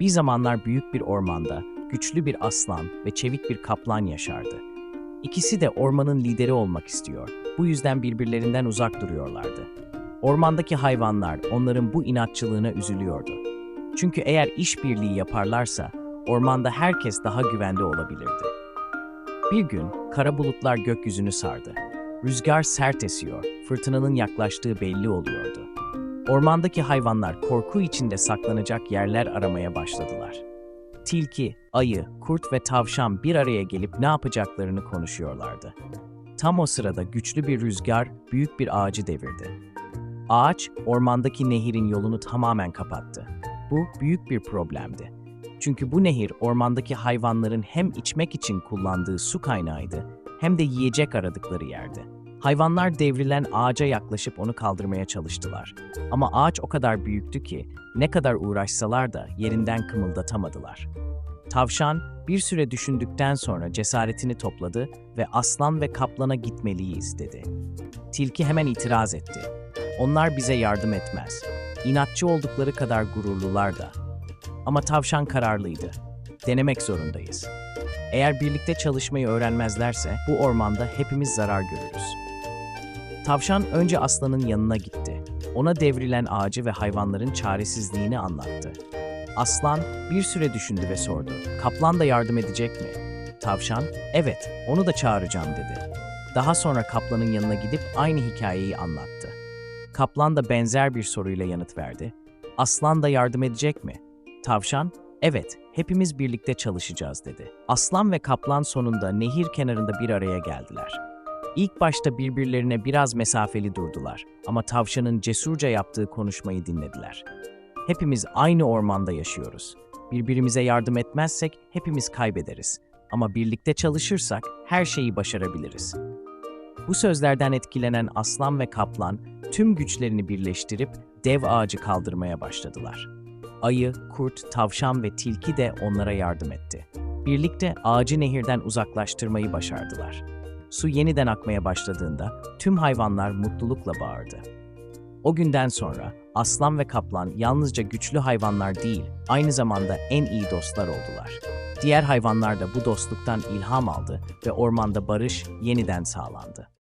Bir zamanlar büyük bir ormanda güçlü bir aslan ve çevik bir kaplan yaşardı. İkisi de ormanın lideri olmak istiyor. Bu yüzden birbirlerinden uzak duruyorlardı. Ormandaki hayvanlar onların bu inatçılığına üzülüyordu. Çünkü eğer işbirliği yaparlarsa ormanda herkes daha güvende olabilirdi. Bir gün kara bulutlar gökyüzünü sardı. Rüzgar sert esiyor, fırtınanın yaklaştığı belli oluyordu. Ormandaki hayvanlar korku içinde saklanacak yerler aramaya başladılar. Tilki, ayı, kurt ve tavşan bir araya gelip ne yapacaklarını konuşuyorlardı. Tam o sırada güçlü bir rüzgar büyük bir ağacı devirdi. Ağaç, ormandaki nehirin yolunu tamamen kapattı. Bu büyük bir problemdi. Çünkü bu nehir ormandaki hayvanların hem içmek için kullandığı su kaynağıydı hem de yiyecek aradıkları yerdi. Hayvanlar devrilen ağaca yaklaşıp onu kaldırmaya çalıştılar. Ama ağaç o kadar büyüktü ki ne kadar uğraşsalar da yerinden kımıldatamadılar. Tavşan bir süre düşündükten sonra cesaretini topladı ve aslan ve kaplana gitmeliyiz dedi. Tilki hemen itiraz etti. Onlar bize yardım etmez. İnatçı oldukları kadar gururlular da. Ama tavşan kararlıydı. Denemek zorundayız. Eğer birlikte çalışmayı öğrenmezlerse bu ormanda hepimiz zarar görürüz. Tavşan önce aslanın yanına gitti. Ona devrilen ağacı ve hayvanların çaresizliğini anlattı. Aslan bir süre düşündü ve sordu. Kaplan da yardım edecek mi? Tavşan, evet, onu da çağıracağım dedi. Daha sonra kaplanın yanına gidip aynı hikayeyi anlattı. Kaplan da benzer bir soruyla yanıt verdi. Aslan da yardım edecek mi? Tavşan, evet, hepimiz birlikte çalışacağız dedi. Aslan ve kaplan sonunda nehir kenarında bir araya geldiler. İlk başta birbirlerine biraz mesafeli durdular ama tavşanın cesurca yaptığı konuşmayı dinlediler. Hepimiz aynı ormanda yaşıyoruz. Birbirimize yardım etmezsek hepimiz kaybederiz. Ama birlikte çalışırsak her şeyi başarabiliriz. Bu sözlerden etkilenen aslan ve kaplan tüm güçlerini birleştirip dev ağacı kaldırmaya başladılar. Ayı, kurt, tavşan ve tilki de onlara yardım etti. Birlikte ağacı nehirden uzaklaştırmayı başardılar. Su yeniden akmaya başladığında tüm hayvanlar mutlulukla bağırdı. O günden sonra aslan ve kaplan yalnızca güçlü hayvanlar değil, aynı zamanda en iyi dostlar oldular. Diğer hayvanlar da bu dostluktan ilham aldı ve ormanda barış yeniden sağlandı.